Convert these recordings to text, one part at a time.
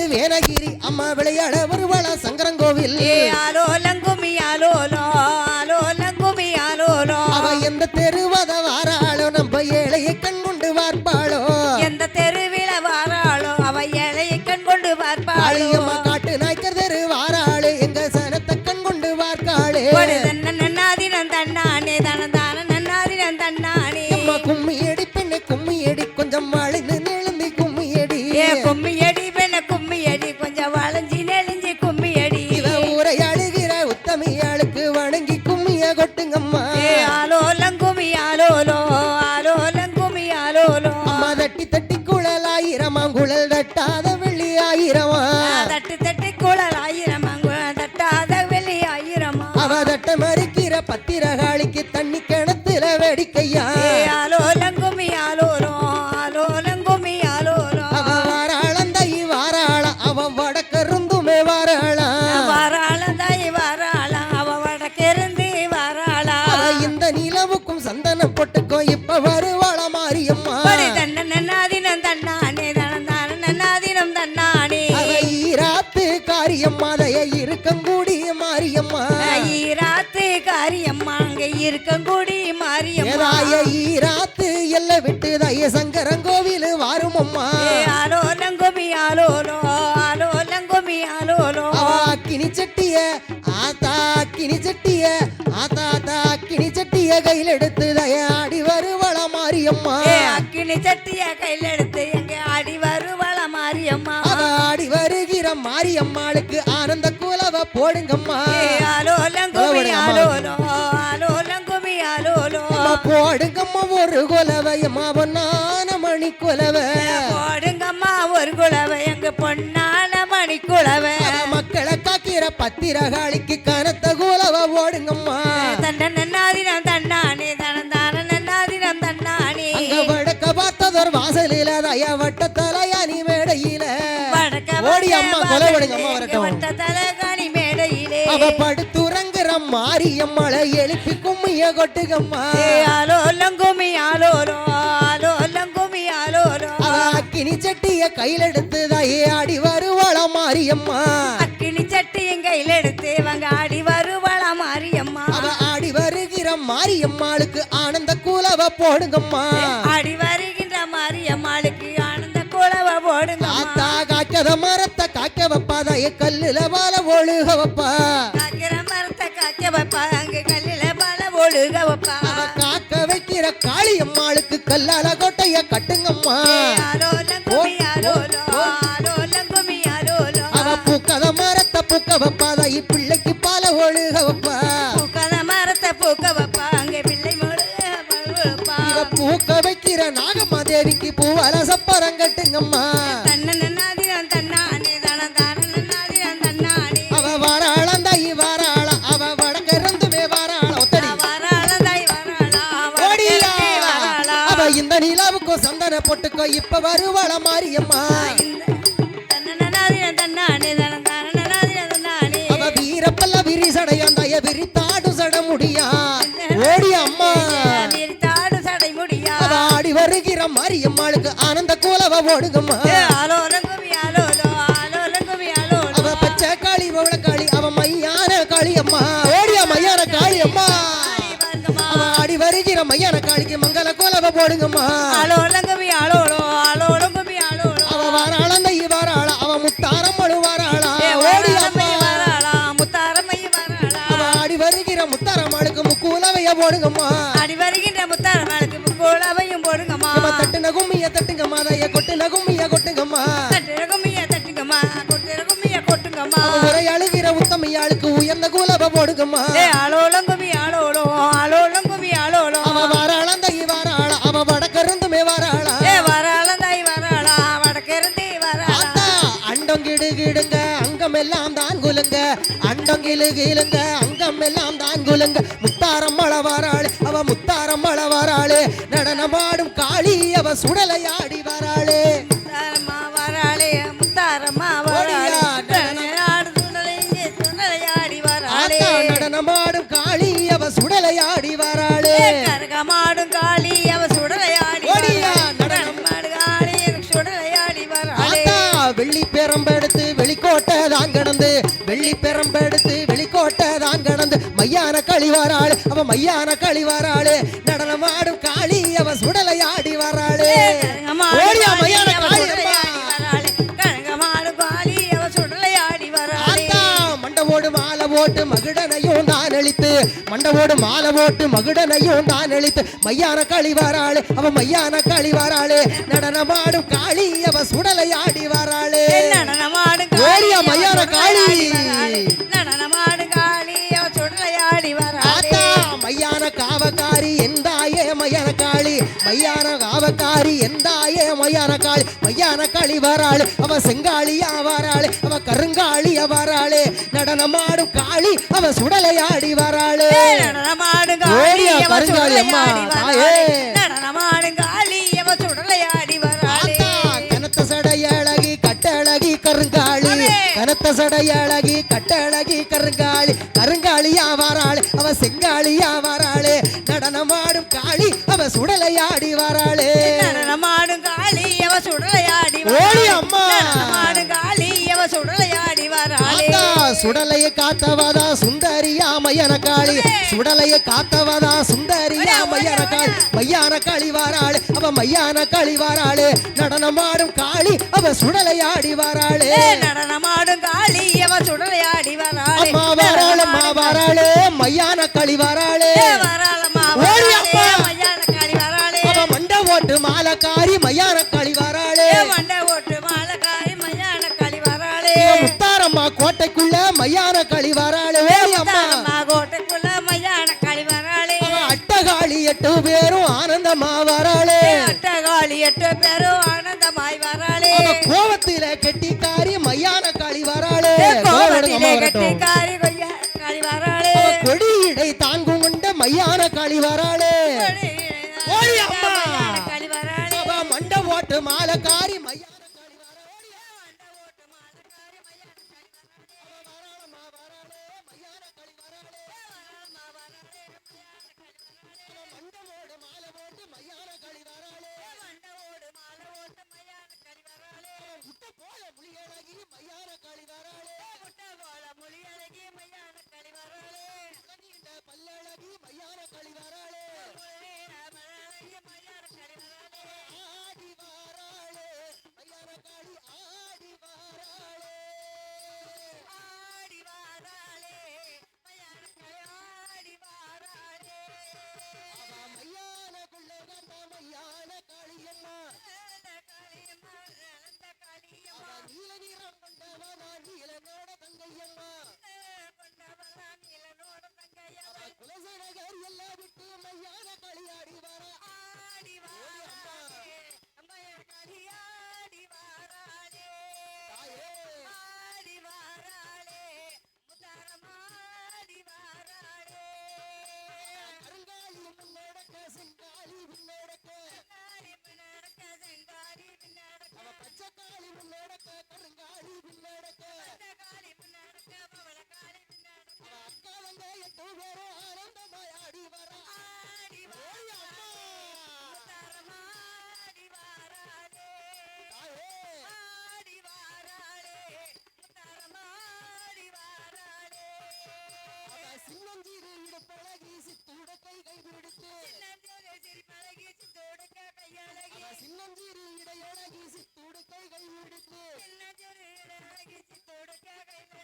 இது வேனகிரி அம்மா விளையாட வருவாளா சங்கரங்கோவில் ஏ ஆலோலம் கும்மி ஆலோலோ ஆலோலம் கும்மி ஆலோலோ அவ எந்த தெருவத வாராளோ? நம்ம ஏழையை கண் கொண்டு பார்ப்பாளோ? எந்த தெருவில வாராளோ? அவ ஏழையை கண் கொண்டு பார்ப்பாளோ? காளியம்மா காட்டு நாய்க்கர் தெரு வாராளே எங்க சனத்தை கண் கொண்டு பார்க்காளே பத்திரகாளிக்கு தண்ணி கிணத்துல வெடிக்கையா? ஏதாய ஈராத்து எல்ல விட்டு தய சங்கரங்கோவில் வாருமம்மா ஏ ஆலோலங்குமி ஆலோலோ ஆலோலங்குமி ஆலோலோ அவ அக்கினி சட்டிய ஆத்தா அக்கினி சட்டிய ஆத்தா ஆத்தா அக்கினி சட்டிய கையில் எடுத்து தய ஆடி வருவள மாரியம்மா அக்கினி சட்டிய கையில் எடுத்து எங்க ஆடி வருவள மாரியம்மா ஆடி வருகிற மாரியம்மாளுக்கு ஆனந்த கூலவ போடுங்கம்மா. ஏ ஆலோலங்குமி ஆலோலோ ஆலோலோ அம்மா போடுங்கம்மா ஒரு குலவையம்மா பொன்னான மணி குலவை போடுங்கம்மா ஒரு குழவை எங்க பொன்னான மணி குழவை மக்களை காக்கிற பத்திரகாளிக்கு கனத்த குலவை ஓடுங்கம்மா. தண்ட நன்னாதினம் தன்னானே. தனந்தான நன்னாதினம் தன்னானே. அங்க வடக்க பார்த்ததொரு வாசலில தய வட்ட தலையானி மேடையில. வடக்க ஓடி அம்மா கொலை விடுங்க வாசலே அம்மா வரட்டும். வட்ட தலகாணி மேடையிலே. அவ படுத்துறங்குற மாரியம்மளை எழுப்பி கும்மிய கொட்டுகம்மா. ஏ ஆலோலங்குமி ஆலோலோ ஆலோலங்குமி ஆலோலோ அவ அக்கினி சட்டிய கையில் எடுத்து தயே ஆடி வருவாள மாரியம்மா. அக்கினி சட்டியும் கையில் எடுத்து இவங்க ஆடி வருவள மாரியம்மா. அவ ஆடி வருகிற மாரியம்மாளுக்கு ஆனந்த கூலவ போடுங்கம்மா. ஆடி வருகின்ற மாரியம்மாளுக்கு ஆனந்த குழவை போடுங்க ஆத்தா காய்க்கத மரத்தை காய்க்க வைப்பாதைய கல்லுல வாழ ஒழுக வைப்பா. அங்க கல்லில பல ஒழுக வைப்பா. காக்க வைக்கிற காளியம்மாளுக்கு கல்லால கோட்டைய கட்டுங்கம்மா. அவ பூக்கத மரத்தை பூக்க வைப்பாதைய பிள்ளைக்கு பால ஒழுக வைப்பா. பூக்காத மரத்தை பூக்க வைப்பா அங்க பிள்ளை பூக்க வைக்கிற நாகம்மா தேவிக்கு பூவல சப்பரம் கட்டுங்கம்மா பொட்டுக்கோ இப்ப வருவாள மாரியம்மா? அவ வீரப்பல்ல விரி சடையாந்தாய விரி தாடு சட முடியா? ஓடி அம்மா. ஆடி வருகிற மாரியம்மாளுக்கு ஆனந்த கூலவ ஓடுங்கம்மா. அவ பச்சை காளி பவள காளி அவ மையான காளி அம்மா மையான காளிக்கு மங்கள கூலவ போடுங்கம்மா. ஆலோலங்குமி ஆலோலோ ஆலோலங்குமி ஆலோலோ அவ வாராளந்த வாராள அவ முத்தாரம்மளு வாராளா. ஏ ஓடி வராளா முத்தாரம்மை வராளா. அவ ஆடி வருகிற முத்தாரம்மாளுக்கு முக்கூலவைய போடுங்கம்மா. அடி வருகின்ற முத்தாரம்மாளுக்கு முக்கோளவையும் போடுங்கம்மா. அவ தட்டுன கும்மிய தட்டுங்கம்மா தய கொட்டுன கும்மிய கொட்டுங்கம்மா. தட்டுற கும்மிய தட்டுங்கம்மா கொட்டுற கும்மிய கொட்டுங்கம்மா. உரை அழுகிற உத்தமையாளுக்கு உயர்ந்த கூலவ போடுங்கம்மா. ஏ அண்டம் கிடு கிடுங்க அங்கம் எல்லாம் தான் குலுங்க. அண்டம் கிளு கிளுங்க அங்கம் எல்லாம் தான் குலுங்க. முத்தாரம் மழை வாராளு அவ முத்தாரம் மழை வாராளு நடனமாடும் காளி அவ சுடலையாடி வாராளே. முத்தாரம்மா வராளே முத்தாரம்மா வராளே. நடனமாடும் காளி அவ சுடலையாடி வாராளே. கரகமாடும் காளி அவ பெரம்பெடுத்து வெளிக்கோட்டை தான் கடந்து வெள்ளி பெரம்பெடுத்து வெளிக்கோட்டை தான் கடந்து மையான கழிவாராளு அவ மையான கழிவாராளு நடனமாடும் காளி அவ சுடல போட்டு மகுடனையும் தான் அழித்து மண்டவோடு மாலை போட்டு மகுடனையும் தான் அழித்து மையான களி வாராளு அவ மையான களி வாராளு நடனமாடும் காளி அவ சுடலையாடி வாராளே நடனமாடு காளி, மையான காளி. சுடலையாடி வராளே. நடனமாடு காளி, அவ சுடலையாடி வராளே. ஆத்தா மையான காவக்காரி மையான காளி மையான காவக்காரி எந்தாயே மையான காளி மையான களி வாராளு அவ செங்காளியா வாராளு அவ கருங்காளியா வாராளு நடனமாடும் காளி அவ சுடலையாடி வாராளு நடனமாடு காளி, அவ சுடலையாடி. வராளே. நடனமாடு காளி, அவ சுடலையாடி வராளே. கனத்த சடையழகி கட்டழகி கருங்காளி. கனத்த சடையழகி கட்டழகி கருங்காளி கருங்காளியா வாராளு அவ செங்காளியா வாராளு நடனமாடும் காளி அவ சுடலையாடி வாராளே. நடனமாடும் காளி, அவ சுடலையாடி ஓடி. அம்மா. நடனமாடும் காளி, அவ சுடலையாடி வராளே. சுடலைய காத்தவதா சுந்தரியா மையன காளி சுடலைய காத்தவதா சுந்தரியா மையன காளி. மையான காளி வாராளு அவ மையான காளி வாராளு. நடனமாடும் காளி அவ சுடலையாடி வாராளு. நடனமாடும் காளி, அவ சுடலையாடி வாராளு. அம்மா வாராளு மையான களி வாராளு. கோட்டைக்குள்ள மையான களி வாராளு ஓடி அம்மா முத்தாரம்மா கோட்டைக்குள்ள மையான காளி வராளே. அவ அட்டகாளி எட்டு பேரும் ஆனந்தமா வாராளு அட்டகாளி எட்டு பேரும் ஆனந்தமாய் வராளே. அவ கோவத்தில கெட்டிக்காரி மையான களி வாராளு கோபத்திலே. கெட்டிக்காரி காளி வராளே. கொடியிடை தாங்கும் கொண்ட மையான களி வாராளு ஓடி அம்மா. மண்ட ஓட்டு மாலக்காரி மையான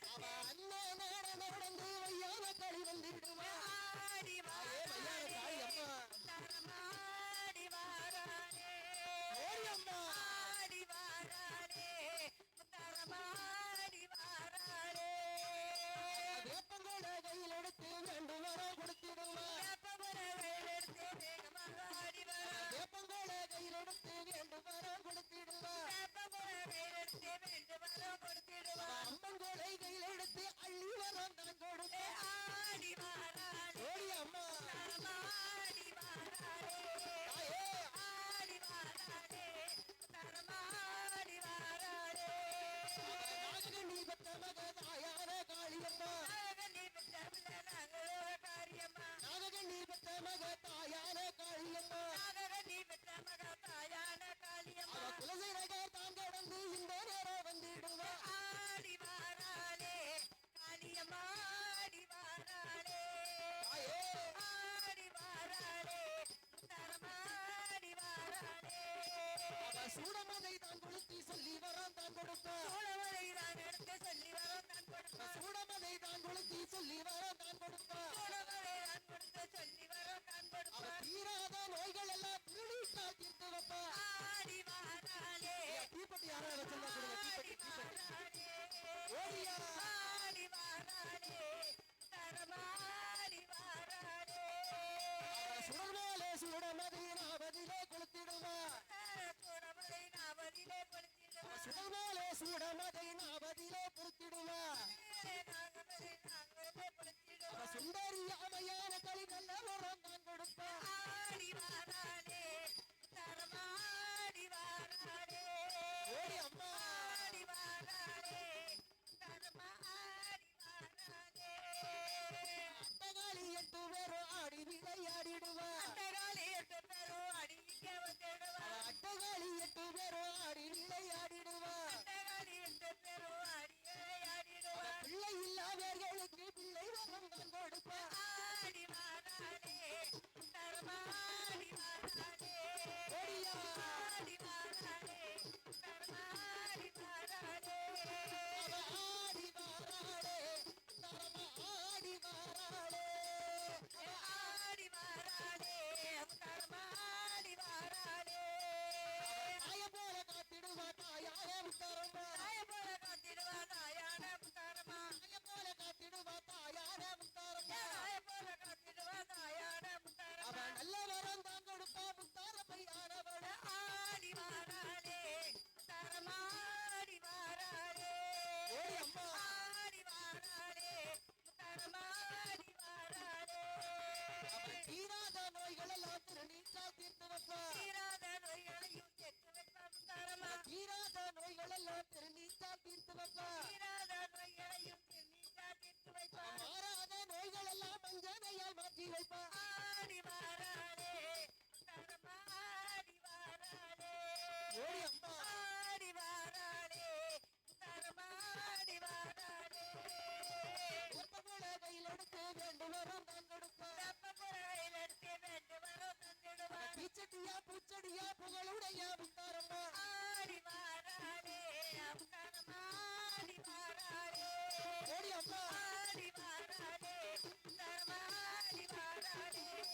அவ அண்ணா நாட நடந்து சுடமதை நாவதிலே கொளுத்திடுவார் சுடமலை சுடமதை நாவதிலே பொருத்திடுவார்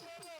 Thank you.